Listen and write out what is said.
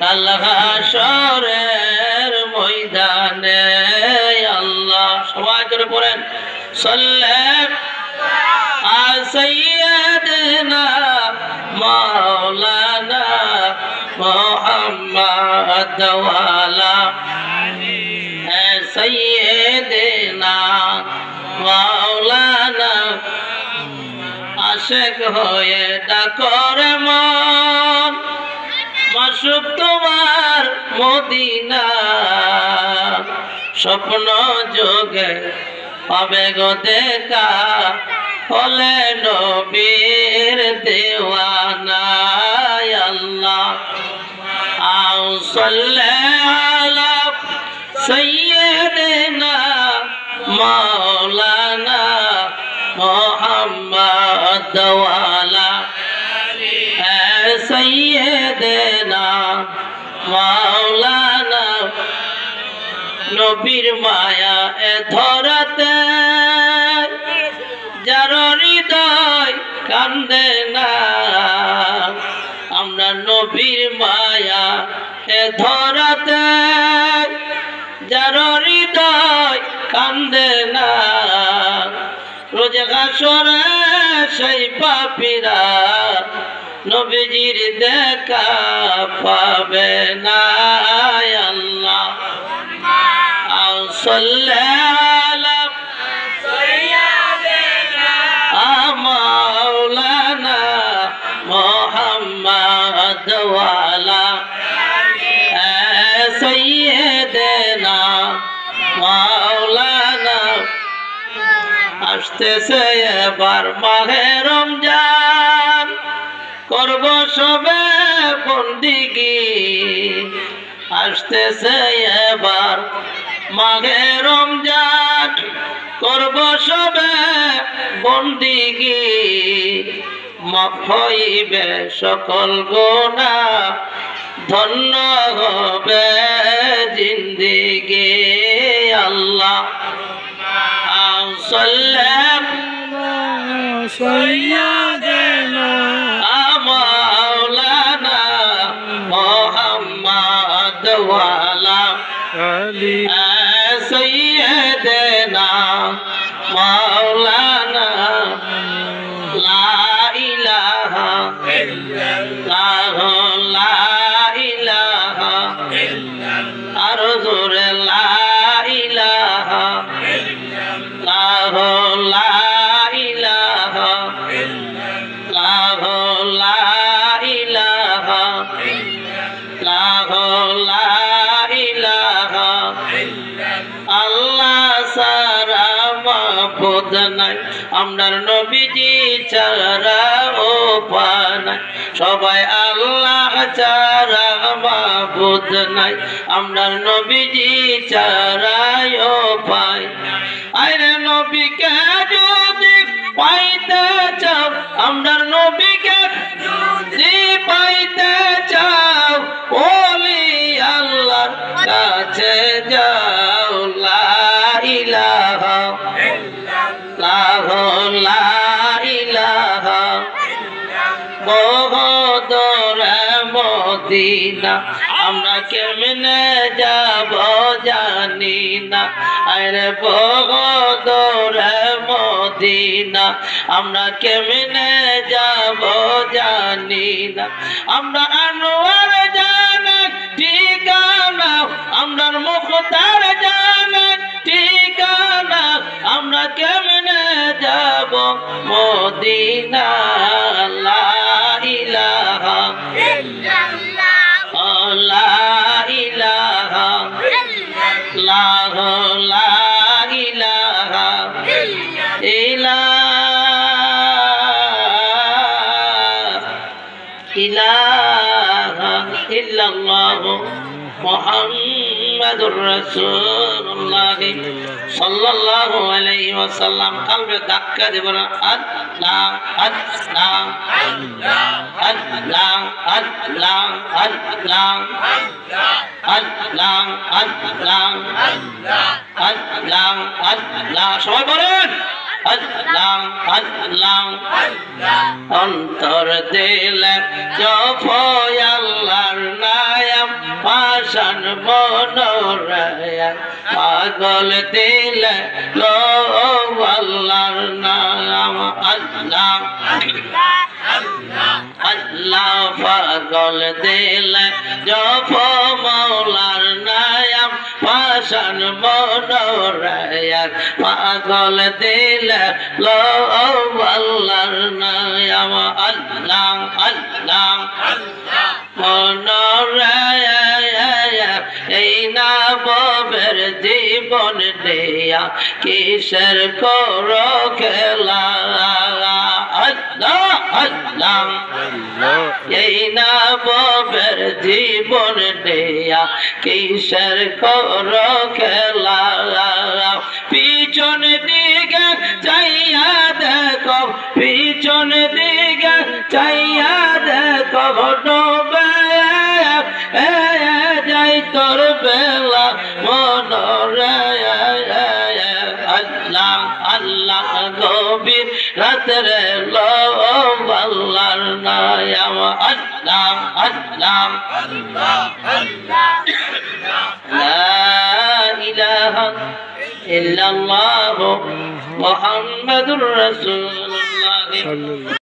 কাল হাসরের ময়দানে, আল্লাহ, সবাই করে পড়েন। সল্লে আসাইয়াদনা মাওলানা মোহাম্মদ ওয়ালা। সাইয়েদেনা মাওলানা, আশেক হয়ে ডাকরে মা মাসুক তোমার মদিনা। স্বপ্ন যোগে পাবে গো দেখা, হলে নবীর দেওয়ানা আল্লাহ। আও সাল্লে আলা সাইয়্যিদিনা মাওলানা মোহাম্মদ ওয়ালা সৈয়দনা মাওলানা নবীর মায়া এ ধরাতে। যার হৃদয় কান্দে না, আমরা নবীর মায়া এ ধরাতে। যার হৃদয় কান্দে না, রোজে ঘাসরে সেই পাপিরা নবীজির দেখা পাবে না আল্লাহ মাওলানা মোহাম্মদ ওয়ালা আসতেছে এবার মাহে রমজান করব সবে বন্দিগি আসতেছে এবার মাঘে রমজান। করব সবে বন্দিগি মাফ হইবে সকল গোনা, ধন্য হবে জিন্দিগি আল্লাহ। সাল্লাম। Mawla মাবুদ নাই। নবীজি ছাড়া ও পানাই সবাই আল্লাহ ছাড়া মাবুদ নাই। আমরার নবীজি ছাড়াই ও পাই আরে নবীকে যদি পাইতে চাও, আমরার নবীকে পাইতে মদিনা আমরা কেমনে যাব জানি না। আরে বহদরে মদিনা আমরা কেমনে যাব জানি না। আমরা আনোয়ার জানা ঠিকানা আমরা মুখতার জানা ঠিকানা আমরা কেমনে যাব? মদিনা লা ইলাহা লা লাহ লা ইলাহা ইলাহা ইলাহা ইল্লাল্লাহ মুহাম্মাদুর রাসূলুল্লাহ সাল্লাল্লাহু কালবে ধাক্কা দেব না সবাই বলেন অন্তর দিলে পাশান মনোরয়া, পাগল দিল লো আল্লাহর নাম। আল্লাহ আল্লাহ পাগল দিল জপ মৌলার নায়াম পাশান মনোরয়া, পাগল দিল লো আল্লাহর নায়াম আল্লাহ আল্লাহ, মনোরয়া। জীবন দেয়া কিসের করো খেলা? এই না জীবন দেয়া কিসের করো খেলা? পিছন দিকে চাইয়া দেখো, পিছন দিকে চাইয়া দেখো বেলা মনরে আল্লাহ আল্লাহ গভীর রাতের আল্লাহর নাম আল্লাহ আল্লাহ। ইলাহা ইল্লাল্লাহ মুহাম্মাদুর রাসূলুল্লাহ।